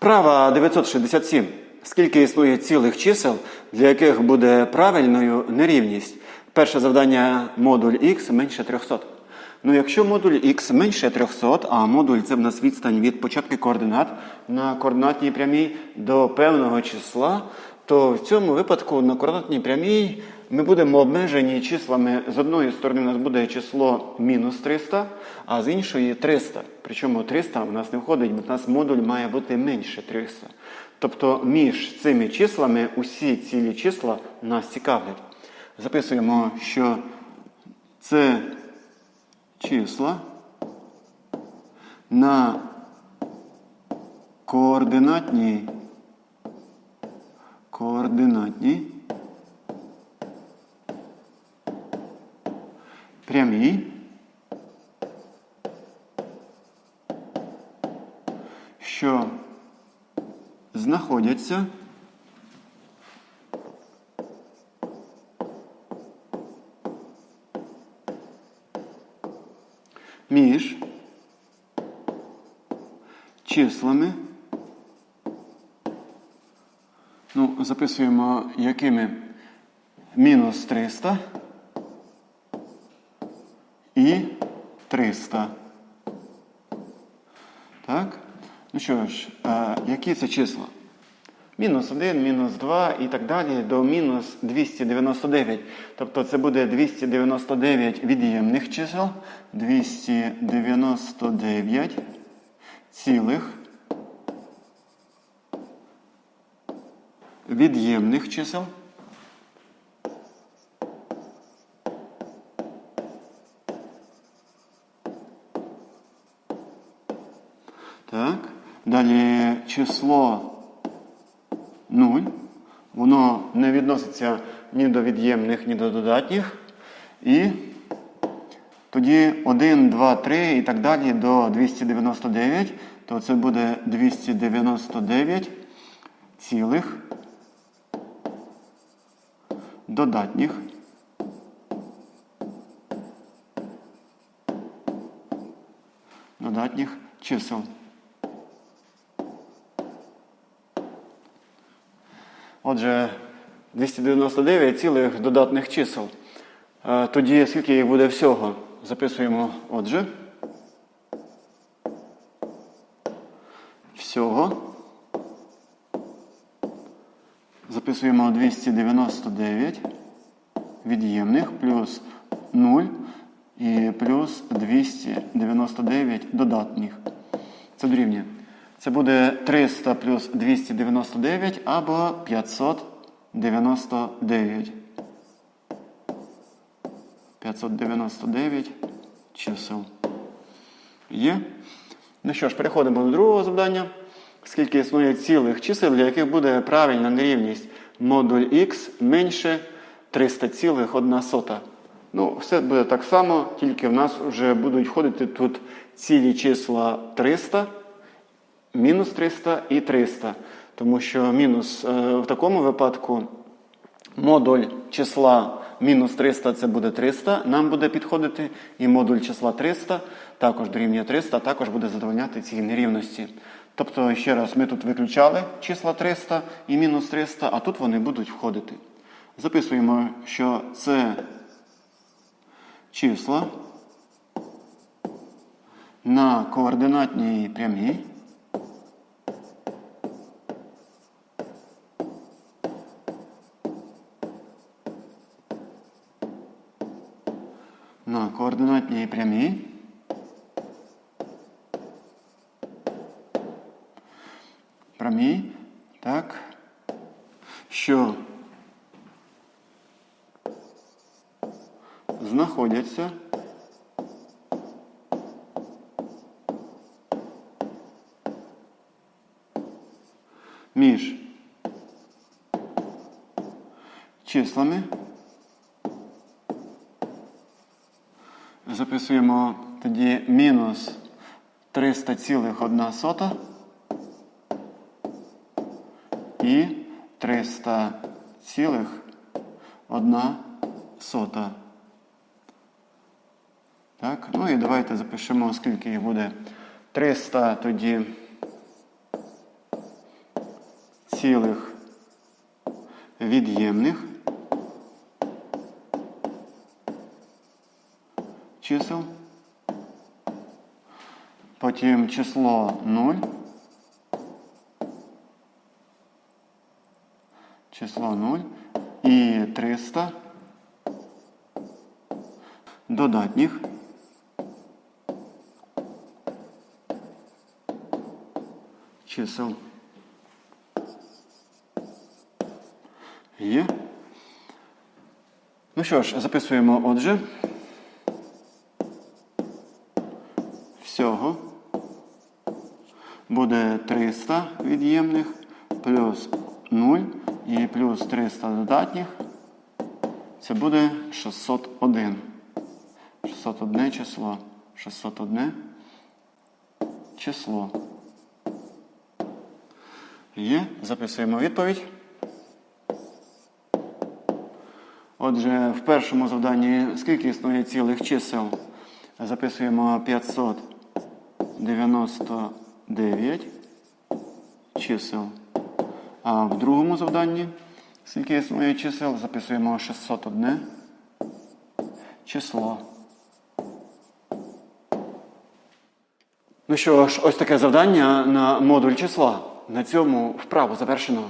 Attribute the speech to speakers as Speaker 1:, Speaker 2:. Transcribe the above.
Speaker 1: Вправа 967. Скільки існує цілих чисел, для яких буде правильною нерівність? Перше завдання модуль х менше 300. Ну, якщо модуль х менше 300, а модуль це в нас відстань від початку координат на координатній прямій до певного числа, то в цьому випадку на координатній прямій ми будемо обмежені числами. З одної сторони у нас буде число мінус 300, а з іншої 300. Причому 300 у нас не входить, бо в нас модуль має бути менше 300. Тобто між цими числами усі цілі числа нас цікавлять. Записуємо, що це числа на координатній координатній прямій, що знаходяться? Між числами. Ну, записуємо якими? Мінус 300 і 300. Так? Ну що ж, а, які це числа? Мінус 1, мінус 2 і так далі до мінус 299. Тобто це буде 299 від'ємних чисел. 299 цілих від'ємних чисел. Так. Далі число 0. Воно не відноситься ні до від'ємних, ні до додатніх. І тоді 1, 2, 3 і так далі до 299. То це буде 299 цілих додатніх. Додатніх чисел. Отже, 299 цілих додатних чисел. Е, Тоді скільки їх буде всього? Записуємо отже. Всього. Записуємо 299 від'ємних плюс 0 і плюс 299 додатніх. Це дорівнює. Це буде 300 плюс 299 або 599. 599 чисел. Є. Ну що ж, переходимо до другого завдання. Скільки існує цілих чисел, для яких буде правильна нерівність модуль х менше 300,1 сота. Ну, все буде так само, тільки в нас вже будуть входити тут цілі числа 300, мінус 300 і 300. Тому що мінус е, в такому випадку модуль числа мінус 300 це буде 300, нам буде підходити, і модуль числа 300 також дорівнює 300, також буде задовольняти ці нерівності. Тобто, ще раз, ми тут виключали числа 300 і мінус 300, а тут вони будуть входити. Записуємо, що це числа на координатній прямій. На координатній прямій. Прямій, так, що знаходяться між числами. Записуємо тоді мінус 300,1 сота і 300,1 сота. Так, ну і давайте запишемо, скільки їх буде. 300 тоді цілих від'ємних чисел. Потім число 0. Число 0 і 300 додатніх чисел. Є. Ну що ж, записуємо отже. Буде 300 від'ємних плюс 0 і плюс 300 додатніх. Це буде 601. 601 число. 601 число. Є. Записуємо відповідь. Отже, в першому завданні скільки існує цілих чисел? Записуємо 599 чисел. А в другому завданні скільки існує чисел? Записуємо 601 число. Ну що ж, ось таке завдання на модуль числа. На цьому вправу завершено.